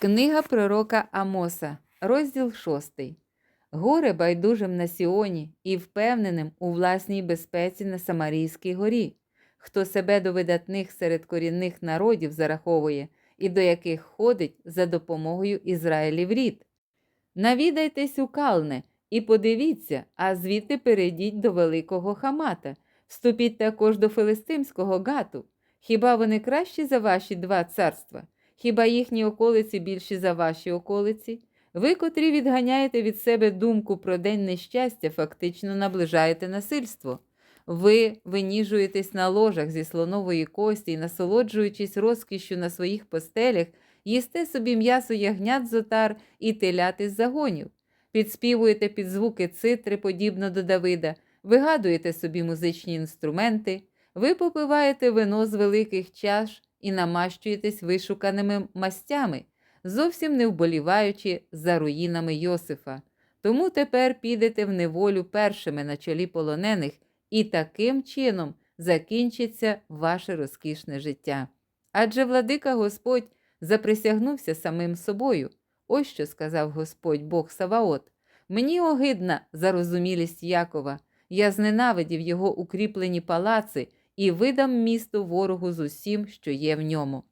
Книга пророка Амоса, розділ 6. Горе байдужим на Сіоні і впевненим у власній безпеці на Самарійській горі, хто себе до видатних серед корінних народів зараховує і до яких ходить за допомогою Ізраїлів рід. Навідайтесь у Калне і подивіться, а звідти перейдіть до великого Хамата, вступіть також до Филистимського гату. Хіба вони кращі за ваші два царства? Хіба їхні околиці більші за ваші околиці? Ви, котрі відганяєте від себе думку про день нещастя, фактично наближаєте насильство. Ви виніжуєтесь на ложах зі слонової кості і, насолоджуючись розкішшю на своїх постелях, їсте собі м'ясо ягнят з отар і телят із загонів. Підспівуєте під звуки цитри, подібно до Давида, вигадуєте собі музичні інструменти, ви попиваєте вино з великих чаш і намащуєтесь вишуканими мастями, зовсім не вболіваючи за руїнами Йосифа. Тому тепер підете в неволю першими на чолі полонених, і таким чином закінчиться ваше розкішне життя. Адже владика Господь заприсягнувся самим собою. Ось що сказав Господь Бог Саваот. Мені огидна зарозумілість Якова, я зненавидів його укріплені палаци і видам місто ворогу з усім, що є в ньому.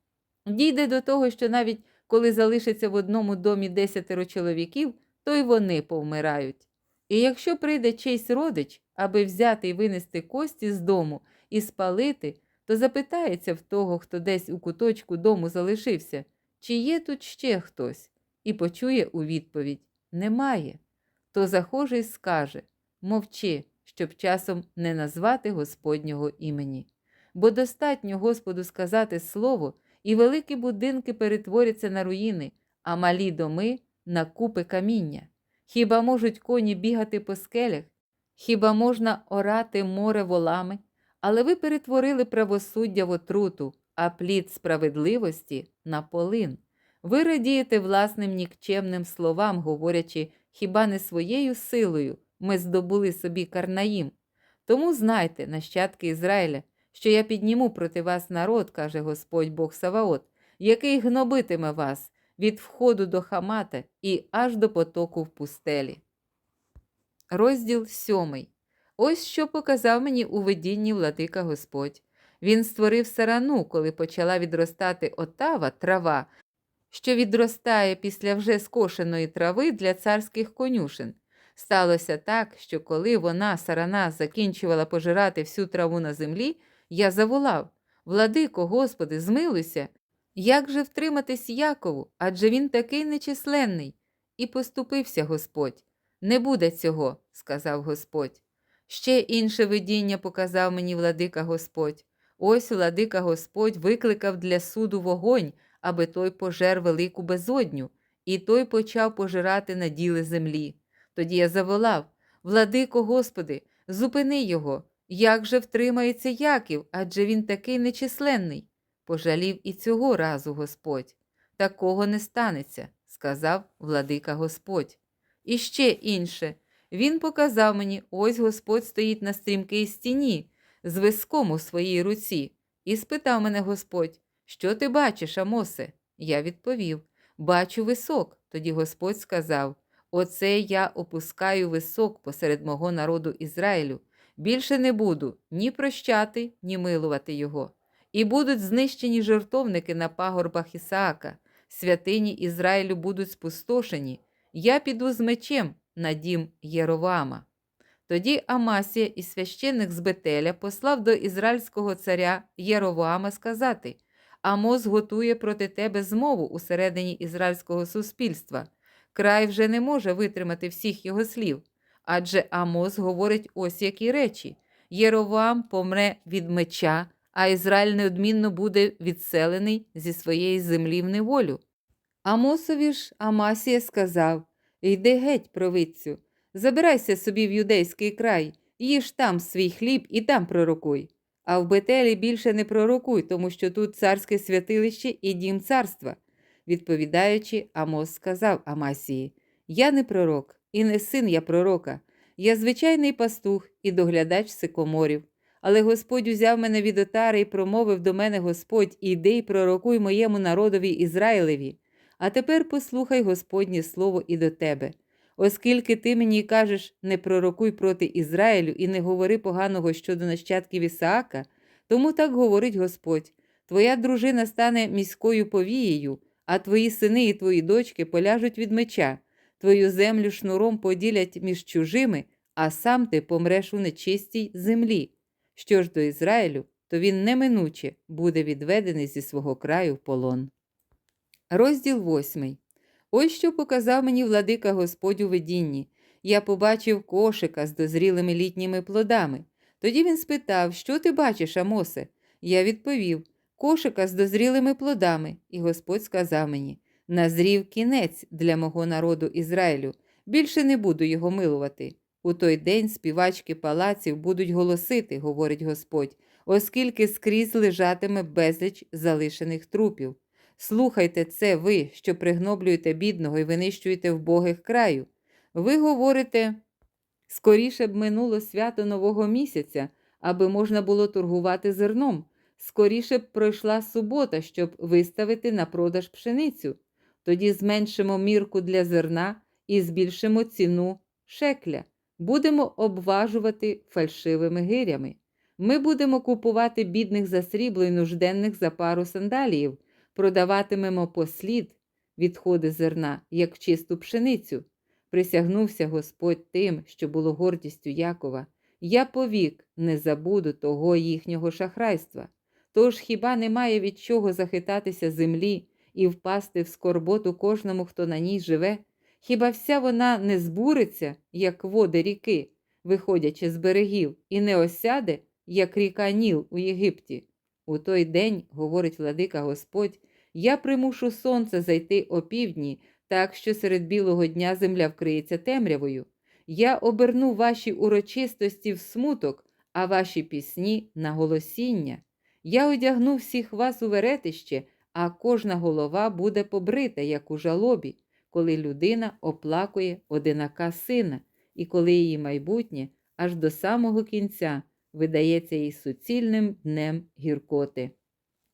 Дійде до того, що навіть коли залишиться в одному домі десятеро чоловіків, то й вони повмирають. І якщо прийде чийсь родич, аби взяти і винести кості з дому і спалити, то запитається в того, хто десь у куточку дому залишився, чи є тут ще хтось, і почує у відповідь Немає. То захожий скаже Мовчи, щоб часом не назвати Господнього імені. Бо достатньо Господу сказати слово, і великі будинки перетворяться на руїни, а малі доми на купи каміння. Хіба можуть коні бігати по скелях? Хіба можна орати море волами? Але ви перетворили правосуддя в отруту, а плід справедливості на полин. Ви радієте власним нікчемним словам, говорячи, хіба не своєю силою ми здобули собі Карнаїм. Тому знайте, нащадки Ізраїля, що я підніму проти вас народ, каже Господь Бог Саваот, який гнобитиме вас від входу до Хамата і аж до потоку в пустелі. Розділ сьомий. Ось що показав мені у видінні владика Господь. Він створив сарану, коли почала відростати отава трава, що відростає після вже скошеної трави для царських конюшин. Сталося так, що коли вона, сарана, закінчувала пожирати всю траву на землі, я заволав Владико, Господи, змилуйся. Як же втриматись Якову? Адже він такий нечисленний. І поступився Господь. Не буде цього, сказав Господь. Ще інше видіння показав мені владика Господь. Ось владика Господь викликав для суду вогонь, аби той пожер велику безодню, і той почав пожирати наділи землі. Тоді я заволав Владико, Господи, зупини його. Як же втримається Яків, адже він такий нечисленний? Пожалів і цього разу Господь. Такого не станеться, сказав владика Господь. І ще інше. Він показав мені, ось Господь стоїть на стрімкій стіні, з виском у своїй руці, і спитав мене Господь, що ти бачиш, Амосе? Я відповів Бачу висок. Тоді Господь сказав Оце я опускаю висок посеред мого народу Ізраїлю. Більше не буду ні прощати, ні милувати його. І будуть знищені жертовники на пагорбах Ісаака, святині Ізраїлю будуть спустошені. Я піду з мечем на дім Єровама. Тоді Амасія і священник з Бетеля послав до ізраїльського царя Єровоама сказати Амос готує проти тебе змову усередині ізраїльського суспільства. Край вже не може витримати всіх його слів. Адже Амос говорить ось які речі Єровоам помре від меча, а Ізраїль неодмінно буде відселений зі своєї землі в неволю. Амосові ж Амасія сказав Йди геть, провидцю, забирайся собі в юдейський край, їж там свій хліб і там пророкуй. А в Бетелі більше не пророкуй, тому що тут царське святилище і дім царства. Відповідаючи, Амос сказав Амасії Я не пророк, і не син я пророка. Я звичайний пастух і доглядач сикоморів. Але Господь узяв мене від отари і промовив до мене Господь, іди й пророкуй моєму народові Ізраїлеві. А тепер послухай Господнє слово і до тебе. Оскільки ти мені кажеш, не пророкуй проти Ізраїлю і не говори поганого щодо нащадків Ісаака, тому так говорить Господь: Твоя дружина стане міською повією, а твої сини і твої дочки поляжуть від меча, твою землю шнуром поділять між чужими, а сам ти помреш у нечистій землі. Що ж до Ізраїлю, то він неминуче буде відведений зі свого краю в полон. Розділ восьмий. Ось що показав мені владика Господь у видінні. Я побачив кошика з дозрілими літніми плодами. Тоді він спитав, що ти бачиш, Амосе? Я відповів кошика з дозрілими плодами, і Господь сказав мені: Назрів кінець для мого народу Ізраїлю, більше не буду його милувати. У той день співачки палаців будуть голосити, говорить Господь, оскільки скрізь лежатиме безліч залишених трупів. Слухайте це ви, що пригноблюєте бідного і винищуєте вбогих краю. Ви говорите, скоріше б минуло свято Нового місяця, аби можна було торгувати зерном. Скоріше б пройшла субота, щоб виставити на продаж пшеницю. Тоді зменшимо мірку для зерна і збільшимо ціну шекля. Будемо обважувати фальшивими гирями. Ми будемо купувати бідних за срібло і нужденних за пару сандаліїв, продаватимемо послід відходи зерна, як чисту пшеницю. Присягнувся Господь тим, що було гордістю Якова. Я повік не забуду того їхнього шахрайства. Тож хіба немає від чого захитатися землі і впасти в скорботу кожному, хто на ній живе? Хіба вся вона не збуриться, як води ріки, виходячи з берегів, і не осяде, як ріка Ніл у Єгипті? У той день, говорить владика Господь, я примушу сонце зайти опівдні, так що серед білого дня земля вкриється темрявою. Я оберну ваші урочистості в смуток, а ваші пісні на голосіння. Я одягну всіх вас у веретище, а кожна голова буде побрита, як у жалобі, коли людина оплакує одинака сина, і коли її майбутнє аж до самого кінця видається їй суцільним днем гіркоти.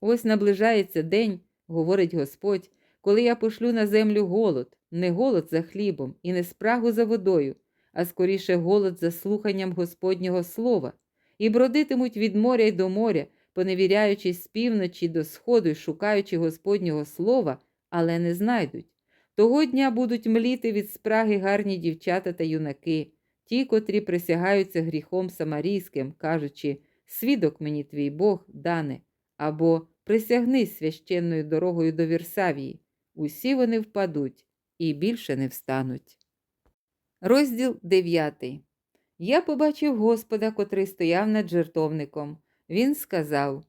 Ось наближається день, говорить Господь, коли я пошлю на землю голод, не голод за хлібом і не спрагу за водою, а скоріше голод за слуханням Господнього слова, і бродитимуть від моря й до моря, поневіряючись з півночі до сходу й шукаючи Господнього слова, але не знайдуть. Того дня будуть мліти від спраги гарні дівчата та юнаки, ті, котрі присягаються гріхом самарійським, кажучи Свідок мені твій Бог, дане, або присягнись священною дорогою до Вірсавії. Усі вони впадуть і більше не встануть. Розділ 9. Я побачив Господа, котрий стояв над жертовником. Він сказав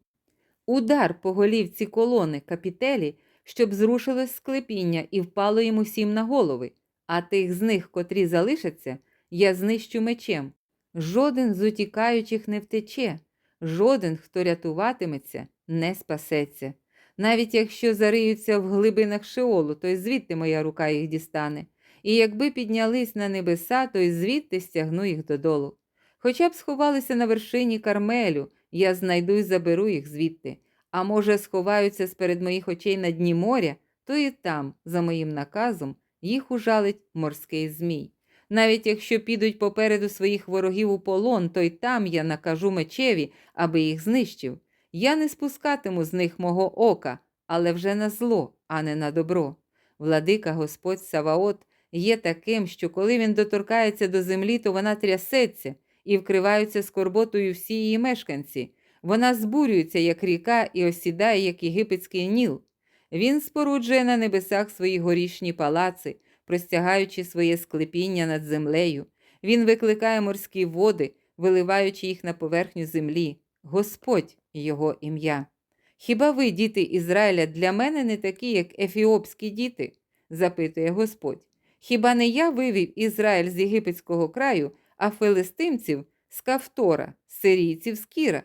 Удар по голівці колони капітелі, щоб зрушилось склепіння і впало йому всім на голови, а тих з них, котрі залишаться, я знищу мечем. Жоден з утікаючих не втече, жоден, хто рятуватиметься, не спасеться. Навіть якщо зариються в глибинах шеолу, то й звідти моя рука їх дістане. І якби піднялись на небеса, то й звідти стягну їх додолу. Хоча б сховалися на вершині Кармелю, я знайду і заберу їх звідти. А може, сховаються сперед моїх очей на дні моря, то і там, за моїм наказом, їх ужалить морський змій. Навіть якщо підуть попереду своїх ворогів у полон, то й там я накажу мечеві, аби їх знищив. Я не спускатиму з них мого ока, але вже на зло, а не на добро. Владика Господь Саваот є таким, що коли він доторкається до землі, то вона трясеться і вкриваються скорботою всі її мешканці. Вона збурюється, як ріка, і осідає, як єгипетський ніл. Він споруджує на небесах свої горішні палаци, простягаючи своє склепіння над землею. Він викликає морські води, виливаючи їх на поверхню землі. Господь його ім'я. Хіба ви, діти Ізраїля, для мене не такі, як ефіопські діти? запитує Господь. Хіба не я вивів Ізраїль з єгипетського краю, а филистимців з Кавтора, сирійців з Кіра?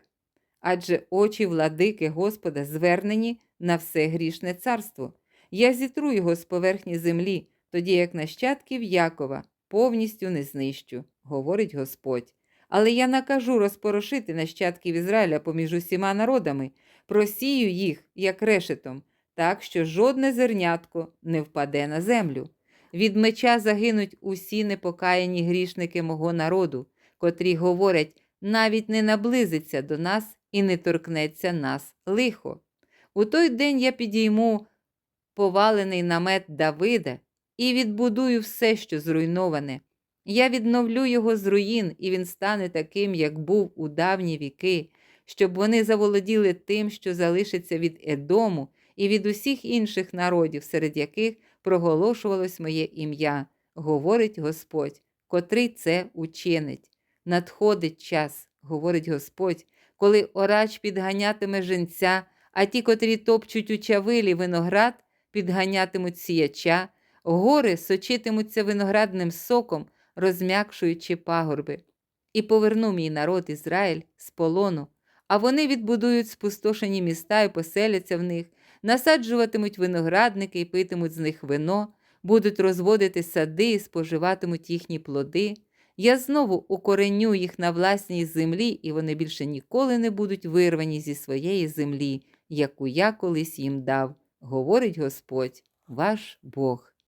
Адже очі владики Господа звернені на все грішне царство. Я зітру його з поверхні землі, тоді як нащадків Якова повністю не знищу, говорить Господь. Але я накажу розпорошити нащадків Ізраїля поміж усіма народами, просію їх, як решетом, так що жодне зернятко не впаде на землю. Від меча загинуть усі непокаяні грішники мого народу, котрі говорять, навіть не наблизиться до нас і не торкнеться нас лихо. У той день я підійму повалений намет Давида і відбудую все, що зруйноване. Я відновлю його з руїн, і він стане таким, як був у давні віки, щоб вони заволоділи тим, що залишиться від Едому і від усіх інших народів, серед яких проголошувалось моє ім'я, говорить Господь, котрий це учинить. Надходить час, говорить Господь, колиорач підганятиме женця, а ті, котрі топчуть у чавилі виноград, підганятимуть сіяча, гори сочитимуться виноградним соком, розм'якшуючи пагорби. І поверну мій народ Ізраїль з полону, а вони відбудують спустошені міста і поселяться в них, насаджуватимуть виноградники і питимуть з них вино, будуть розводити сади і споживатимуть їхні плоди. Я знову укореню їх на власній землі, і вони більше ніколи не будуть вирвані зі своєї землі, яку я колись їм дав, говорить Господь, ваш Бог.